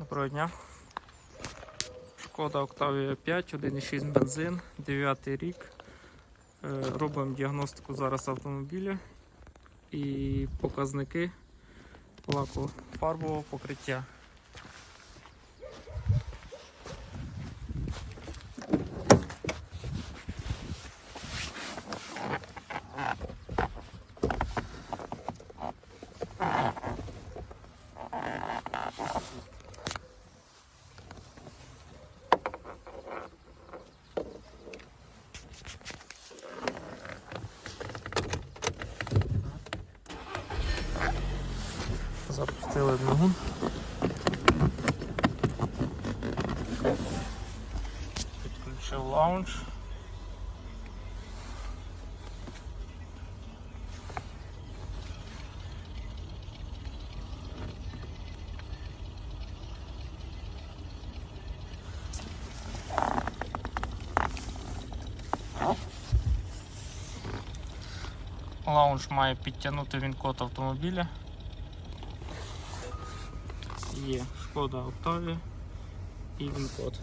Доброго дня. Шкода Octavia 5, 1,6 бензин, 9 рік. Е, Робимо діагностику зараз автомобіля і показники лаку фарбового покриття. Запустили двигун. Підключив лаунж. Лаунж має підтягнути він код автомобіля. Є шкода Octavia і він код.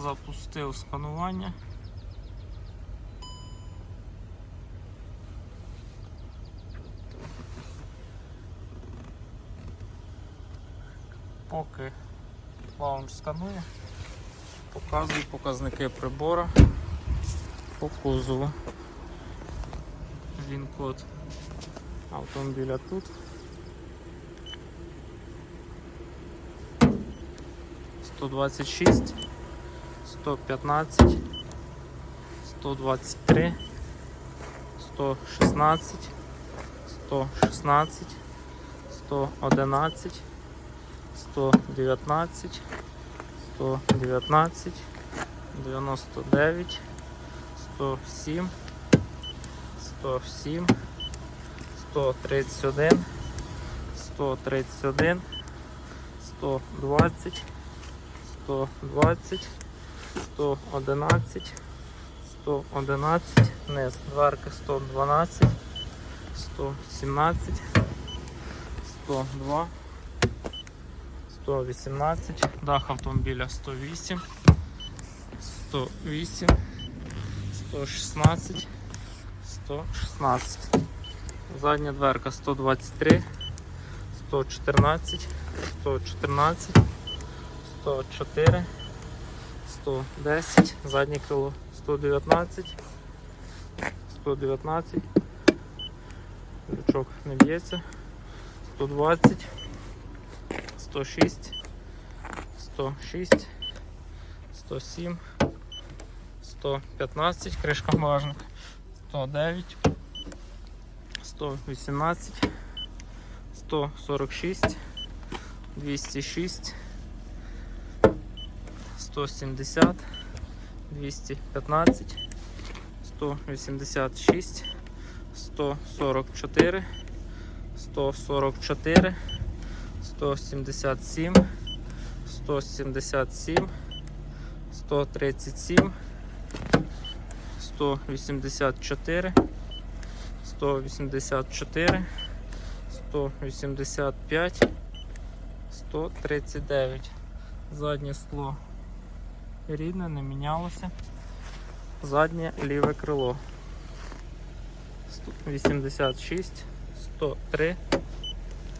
Запустив сканування. Поки лаунж сканує, показую показники прибора по кузову. Він код автомобіля тут. Сто двадцять шість, сто п'ятнадцять, сто двадцять три, сто шістнадцять, сто шістнадцять, сто одинадцять, сто дев'ятнадцять, сто дев'ятнадцять, дев'яносто дев'ять, сто сім, сто сім. 131, 131, 120, 120, 111, 111, низ, дверка 112, 117, 102, 118, дах автомобіля 108, 108, 116, 116. Задня дверка 123, 114, 114, 104, 110, заднє крило 119, 119, лючок не б'ється, 120, 106, 106, 107, 115, кришка багажника, 109. 118, 146, 206, 170, 215, 186, 144, 144, 177, 177, 137, 184, 184, 185, 139. Заднє скло рідне, не мінялося. Заднє ліве крило. 86, 103,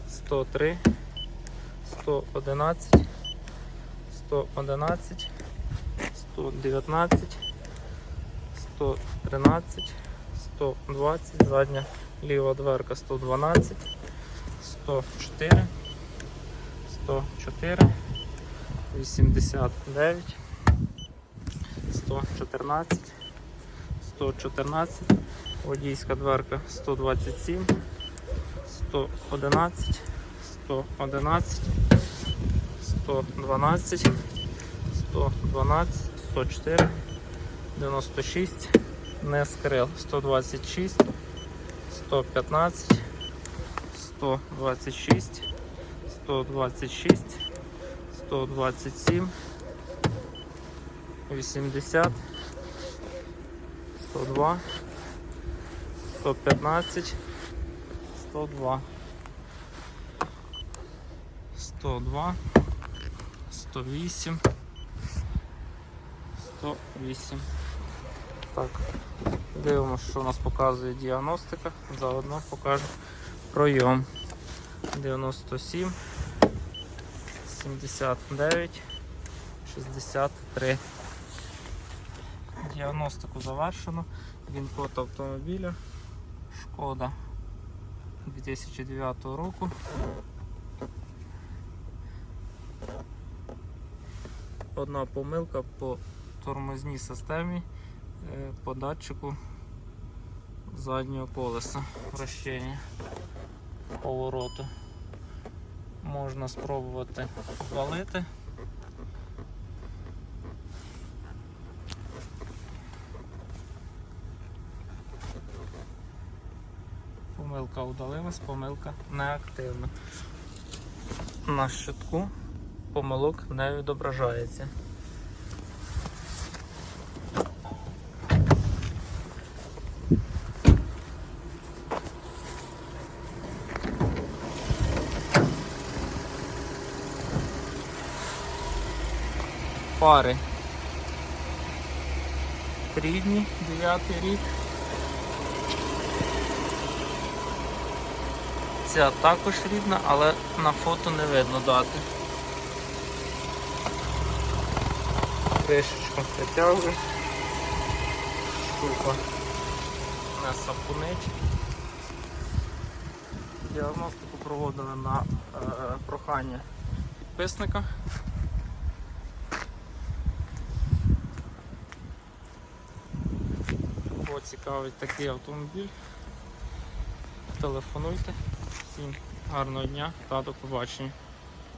103, 111, 111, 119, 113. 120, задня ліва дверка 112, 104, 104, 89, 114, 114, водійська дверка 127, 111, 111, 112, 112, 104, 96 не скрил 126, 115, 126, 126, 127, 80, 102, 115, 102. 102, 108, 108. Так, дивимося, що у нас показує діагностика. Заодно покаже пройом. 97, 79, 63. Діагностику завершено. Він код автомобіля. Шкода 2009 року. Одна помилка по тормозній системі по датчику заднього колеса вращення повороту. Можна спробувати звалити. Помилка удалилась, помилка неактивна. На щитку помилок не відображається. Пари. Рідні, 9 рік. Ця також рідна, але на фото не видно дати. Кришечка притягує. Штука не сапунить. Діагностику проводили на е, прохання підписника. Цікавить такий автомобіль, телефонуйте. Всім гарного дня та до побачення.